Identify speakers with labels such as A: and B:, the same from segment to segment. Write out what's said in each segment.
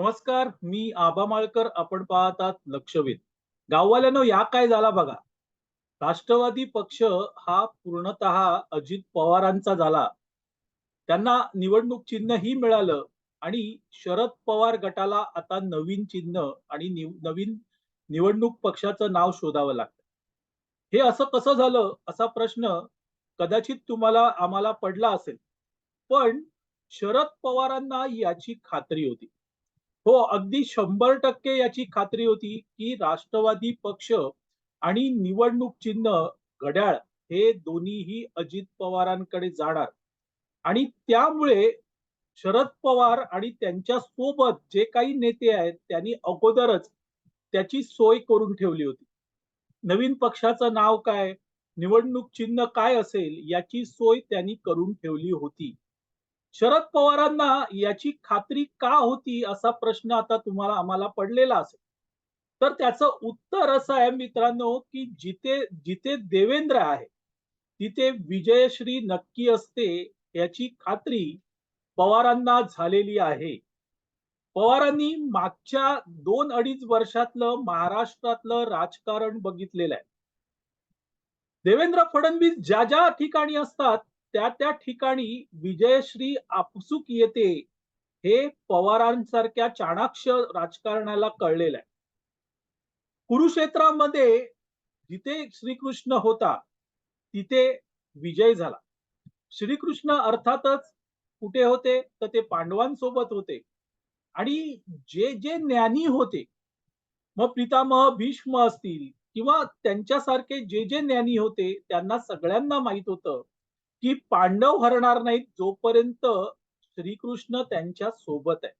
A: नमस्कार मी आबा माळकर. आपण पाहतात लक्षवेध. गाववाल्यानं या काय झाला बघा. राष्ट्रवादी पक्ष हा पूर्णतः अजित पवारांचा झाला. त्यांना निवडणूक चिन्ह ही मिळालं आणि शरद पवार गटाला आता नवीन चिन्ह आणि निव- नवीन निवडणूक पक्षाचं नाव शोधावं लागतं. हे असं कसं झालं? असा प्रश्न कदाचित तुम्हाला आम्हाला पडला असेल. पण शरद पवारांना याची खात्री होती. हो अगदी शंभर टक्के याची खात्री होती की राष्ट्रवादी पक्ष आणि निवडणूक चिन्ह घड्याळ हे दोन्हीही अजित पवारांकडे जाणार. आणि त्यामुळे शरद पवार आणि त्यांच्यासोबत जे काही नेते आहेत त्यांनी अगोदरच त्याची सोय करून ठेवली होती. नवीन पक्षाचं नाव काय निवडणूक चिन्ह काय असेल याची सोय त्यांनी करून ठेवली होती. शरद पवारांना याची खात्री का होती असा प्रश्न आता तुम्हाला आम्हाला पडलेला असेल. तर त्याचं उत्तर असं आहे मित्रांनो की जिथे जिथे देवेंद्र आहे तिथे विजयश्री नक्की असते याची खात्री पवारांना झालेली आहे. पवारांनी मागच्या दोन अडीच वर्षातलं महाराष्ट्रातलं राजकारण बघितलेलं आहे. देवेंद्र फडणवीस ज्या ज्या ठिकाणी असतात त्या त्या ठिकाणी विजयश्री आपसुक येते हे पवारांसारख्या चाणाक्ष राजकारणाला कळलेलं आहे. कुरुक्षेत्रामध्ये जिथे श्रीकृष्ण होता तिथे विजय झाला. श्रीकृष्ण अर्थातच कुठे होते? तर ते पांडवांसोबत होते. आणि जे जे ज्ञानी होते मग पितामह भीष्म असतील किंवा त्यांच्यासारखे जे जे ज्ञानी होते त्यांना सगळ्यांना माहीत होतं. की पांडव हरणार नाहीत जोपर्यंत श्रीकृष्ण त्यांच्यासोबत आहे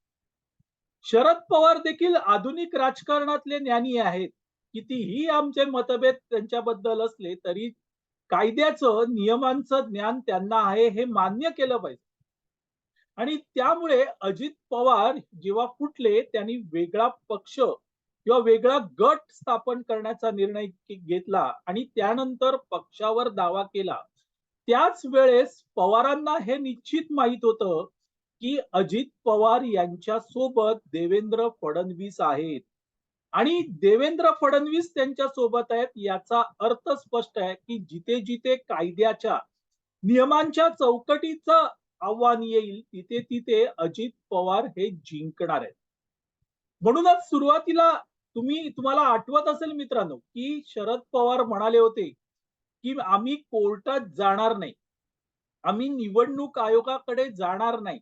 A: शरद पवार देखील आधुनिक राजकारणातले ज्ञानी आहेत. कितीही आमचे मतभेद त्यांच्याबद्दल असले तरी कायद्याचं नियमांचं ज्ञान त्यांना आहे हे मान्य केलं पाहिजे. आणि त्यामुळे अजित पवार जेव्हा फुटले त्यांनी वेगळा पक्ष किंवा वेगळा गट स्थापन करण्याचा निर्णय घेतला आणि त्यानंतर पक्षावर दावा केला. त्याच वेळेस पवारांना हे निश्चित माहीत होतं की अजित पवार यांच्या सोबत देवेंद्र फडणवीस आहेत. आणि देवेंद्र फडणवीस त्यांच्यासोबत आहेत याचा अर्थ स्पष्ट आहे की जिथे जिथे कायद्याच्या नियमांच्या चौकटीचं आव्हान येईल तिथे तिथे अजित पवार हे जिंकणार आहेत. म्हणूनच सुरुवातीला तुम्ही तुम्हाला आठवत असेल मित्रांनो की शरद पवार म्हणाले होते की आम्ही कोर्टात जाणार नाही. आम्ही निवडणूक आयोगाकडे जाणार नाही.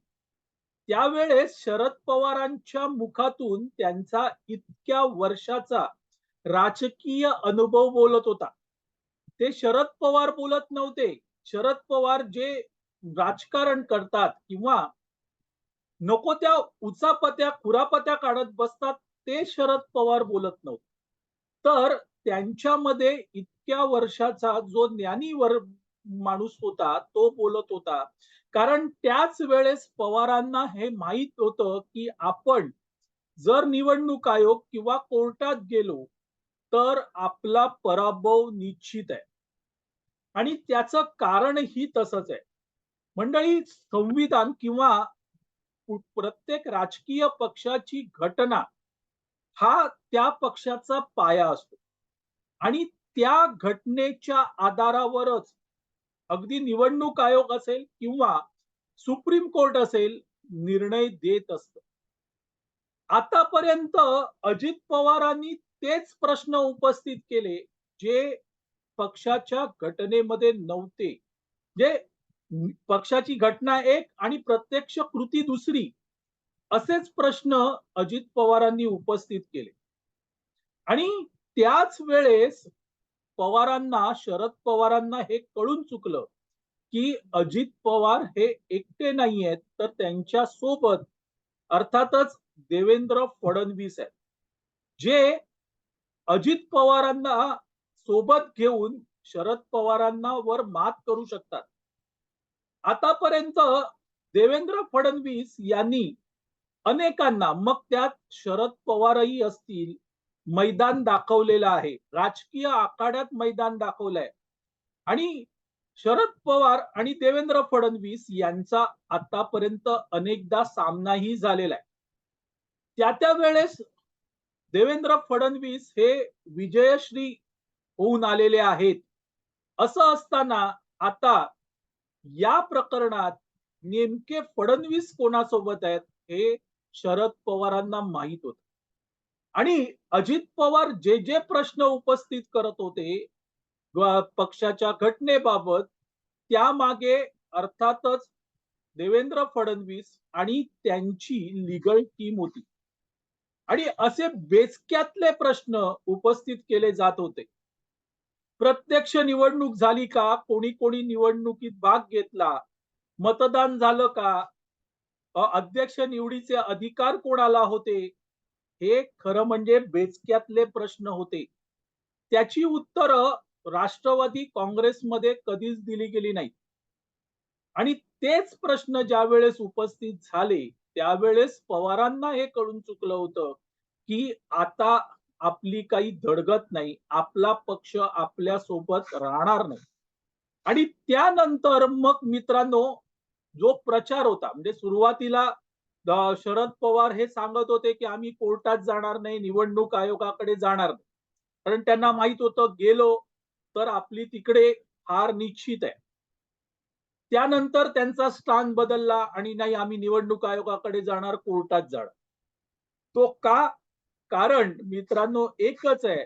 A: त्यावेळेस शरद पवारांच्या मुखातून त्यांचा इतक्या वर्षाचा राजकीय अनुभव बोलत होता. ते शरद पवार बोलत नव्हते. शरद पवार जे राजकारण करतात किंवा नको त्या उचापत्या खुरापत्या काढत बसतात ते शरद पवार बोलत नव्हते. तर त्यांच्यामध्ये इतक्या वर्षाचा जो ज्ञानी वर माणूस होता तो बोलत होता. कारण त्याच वेळेस पवारांना हे माहीत होतं की आपण जर निवडणूक आयोग किंवा कोर्टात गेलो तर आपला पराभव निश्चित आहे. आणि त्याचं कारणही तसंच आहे. मंडळी संविधान किंवा प्रत्येक राजकीय पक्षाची घटना हा त्या पक्षाचा पाया असतो. आणि त्या घटनेच्या आधारावरच अगदी निवडणूक आयोग असेल किंवा सुप्रीम कोर्ट असेल निर्णय देत असत. आतापर्यंत अजित पवारांनी तेच प्रश्न उपस्थित केले जे पक्षाच्या घटनेमध्ये नव्हते. जे पक्षाची घटना एक आणि प्रत्यक्ष कृती दुसरी असेच प्रश्न अजित पवारांनी उपस्थित केले. आणि त्याच वेळेस पवारांना शरद पवारांना हे कळून चुकलं की अजित पवार हे एकटे नाही आहेत तर त्यांच्यासोबत अर्थातच देवेंद्र फडणवीस आहेत. जे अजित पवारांना सोबत घेऊन शरद पवारांना वर मात करू शकतात. आतापर्यंत देवेंद्र फडणवीस यांनी अनेकांना मग त्यात शरद पवारही असतील मैदान दाखवलेलं आहे. राजकीय आखाड्यात मैदान दाखवलंय. आणि शरद पवार आणि देवेंद्र फडणवीस यांचा आतापर्यंत अनेकदा सामनाही झालेला आहे. त्या त्या वेळेस देवेंद्र फडणवीस हे विजयश्री होऊन आलेले आहेत. असं असताना आता या प्रकरणात नेमके फडणवीस कोणासोबत आहेत हे शरद पवारांना माहीत होत. आणि अजित पवार जे जे प्रश्न उपस्थित करत होते पक्षाच्या घटनेबाबत त्यामागे अर्थातच देवेंद्र फडणवीस आणि त्यांची लिगल टीम होती. आणि असे बेचक्यातले प्रश्न उपस्थित केले जात होते. प्रत्यक्ष निवडणूक झाली का? कोणी कोणी निवडणुकीत भाग घेतला? मतदान झालं का? अध्यक्ष निवडीचे अधिकार कोणाला होते? हे खरं म्हणजे बेचक्यातले प्रश्न होते. त्याची उत्तर राष्ट्रवादी काँग्रेसमध्ये कधीच दिली गेली नाही आणि तेच प्रश्न ज्या वेळेस उपस्थित झाले त्यावेळेस पवारांना हे कळून चुकलं होतं की आता आपली काही धडगत नाही आपला पक्ष आपल्यासोबत राहणार नाही. आणि त्यानंतर मग मित्रांनो जो प्रचार होता म्हणजे सुरुवातीला शरद पवार हे सांगत होते की आम्ही कोर्टात जाणार नाही निवडणूक आयोगाकडे जाणार नाही. कारण त्यांना माहीत होतं गेलो तर आपली तिकडे हार निश्चित आहे. त्यानंतर त्यांचा स्थान बदलला आणि नाही आम्ही निवडणूक आयोगाकडे जाणार कोर्टात जाणार. तो का कारण मित्रांनो एकच आहे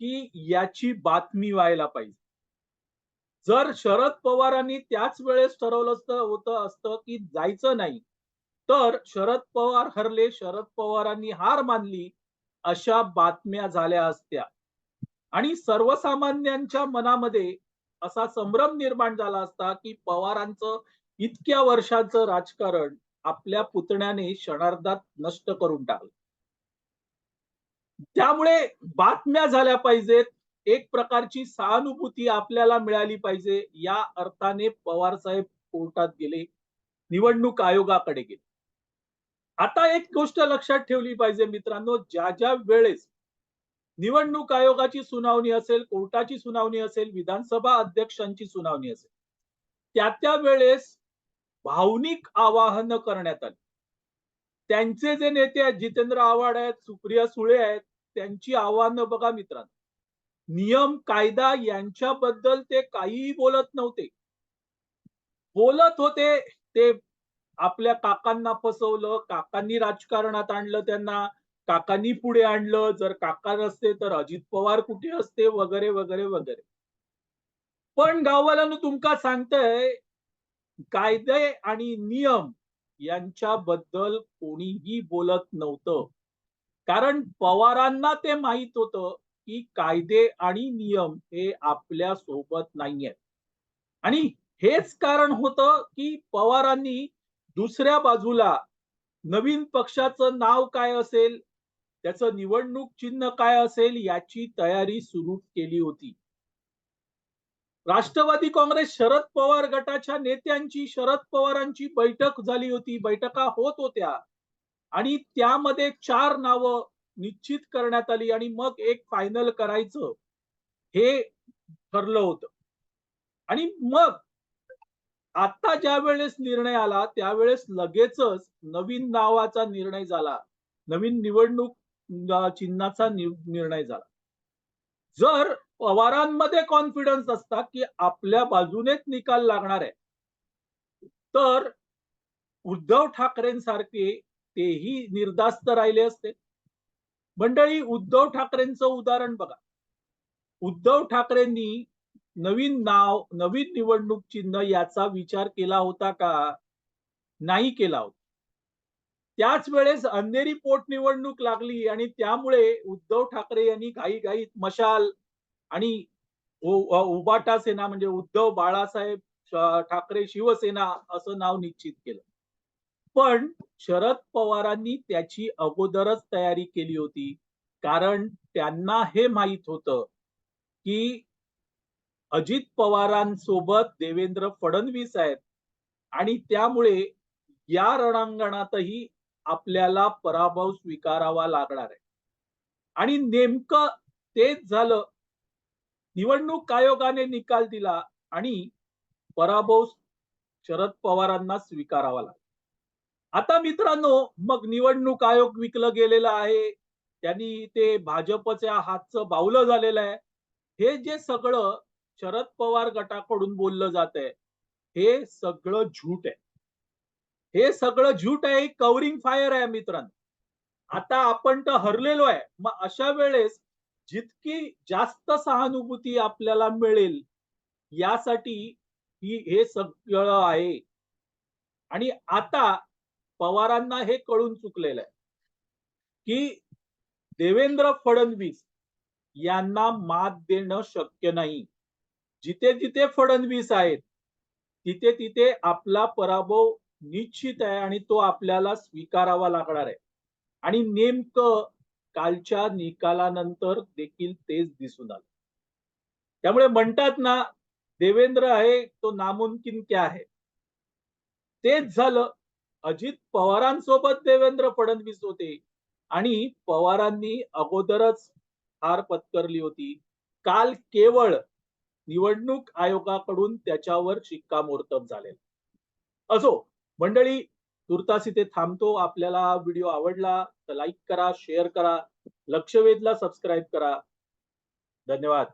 A: की याची बातमी व्हायला पाहिजे. जर शरद पवारांनी त्याच वेळेस ठरवलं असतं होतं असतं की जायचं नाही तर शरद पवार हरले शरद पवारांनी हार मानली अशा बातम्या झाल्या असत्या. आणि सर्वसामान्यांच्या मनामध्ये असा संभ्रम निर्माण झाला असता की पवारांचं इतक्या वर्षाचं राजकारण आपल्या पुतण्याने क्षणार्धात नष्ट करून टाकलं. त्यामुळे बातम्या झाल्या पाहिजेत एक प्रकारची सहानुभूती आपल्याला मिळाली पाहिजे या अर्थाने पवार साहेब कोर्टात गेले निवडणूक आयोगाकडे गेले. आता एक गोष्ट लक्षात ठेवली पाहिजे मित्रांनो ज्या ज्या वेळेस निवडणूक आयोगाची सुनावणी असेल कोर्टाची सुनावणी असेल विधानसभा अध्यक्षांची सुनावणी असेल त्या त्या वेळेस भावनिक आवाहन करण्यात आली. त्यांचे जे नेते आहेत जितेंद्र आव्हाड आहेत सुप्रिया सुळे आहेत त्यांची आव्हानं बघा मित्रांनो. नियम कायदा यांच्याबद्दल ते काहीही बोलत नव्हते. बोलत होते ते आपल्या काकांना फसवलं काकांनी राजकारणात आणलं त्यांना काकांनी पुढे आणलं जर काका नसते तर अजित पवार कुठे असते? वगैरे वगैरे वगैरे. पण गाववाल्यानं तुमका सांगतंय कायदे आणि नियम यांच्याबद्दल कोणीही बोलत नव्हतं. कारण पवारांना ते माहीत होतं की कायदे आणि नियम हे आपल्यासोबत नाहीयेत. आणि हेच कारण होतं की पवारांनी दुसऱ्या बाजूला नवीन पक्षाचं नाव काय असेल? त्याचं निवडणूक चिन्ह काय असेल? याची तयारी सुरू केली होती. राष्ट्रवादी काँग्रेस शरद पवार गटाच्या नेत्यांची शरद पवारांची बैठक झाली होती. बैठका होत होत्या. आणि त्यामध्ये चार नावं निश्चित करण्यात आली आणि मग एक फायनल करायचं हे ठरलं होतं. आणि मग आता ज्या वेळेस निर्णय आला त्यावेळेस लगेचच नवीन नावाचा निर्णय झाला. नवीन निवडणूक चिन्हाचा निर्णय झाला. जर पवारांमध्ये कॉन्फिडन्स असता की आपल्या बाजूनेच निकाल लागणार आहे तर उद्धव ठाकरेंसारखे तेही निर्धास्त राहिले असते. मंडळी उद्धव ठाकरेंचं उदाहरण बघा. उद्धव ठाकरेंनी नवीन नाव नवीन निवडणूक चिन्ह याचा विचार केला होता का? नाही केला होता. त्याच वेळेस अंधेरी पोटनिवडणूक लागली आणि त्यामुळे उद्धव ठाकरे यांनी घाईघाईत मशाल आणि उबाटा सेना म्हणजे उद्धव बाळासाहेब ठाकरे शिवसेना असं नाव निश्चित केलं. पण शरद पवारांनी त्याची अगोदरच तयारी केली होती. कारण त्यांना हे माहीत होतं की अजित पवारांसोबत देवेंद्र फडणवीस आहेत. आणि त्यामुळे या रणांगणातही आपल्याला पराभव स्वीकारावा लागणार आहे. आणि नेमकं तेच झालं. निवडणूक आयोगाने निकाल दिला आणि पराभव शरद पवारांना स्वीकारावा लागला. आता मित्रांनो मग निवडणूक आयोग विकलं गेलेलं आहे. त्यांनी ते भाजपच्या हातचं बावलं झालेलं आहे. हे जे सगळं शरद पवार गटाकडून बोललं जात आहे हे सगळं झूट आहे. हे सगळं झूट आहे कवरिंग फायर आहे मित्रांनो. आता आपण तर हरलेलो आहे. मग अशा वेळेस जितकी जास्त सहानुभूती आपल्याला मिळेल यासाठी ही हे सगळं आहे. आणि आता पवारांना हे कळून चुकलेलं आहे. की देवेंद्र फडणवीस यांना मात देणं शक्य नाही. जिथे जिथे फडणवीस आहेत तिथे तिथे आपला पराभव निश्चित आहे आणि तो आपल्याला स्वीकारावा लागणार आहे. आणि नेमकं कालच्या निकालानंतर देखील तेच दिसून आलं. त्यामुळे म्हणतात ना देवेंद्र आहे तो नामुमकिन क्या आहे तेच झालं. अजित पवारांसोबत देवेंद्र फडणवीस होते आणि पवारांनी अगोदरच हार पत्करली होती. काल केवळ निवडणूक आयोगाकडून त्याच्यावर शिक्कामोर्तब झालेलं. असो मंडळी तुर्तास इथे थांबतो. आपल्याला हा व्हिडिओ आवडला तर लाईक करा शेअर करा लक्षवेधला सबस्क्राईब करा. धन्यवाद.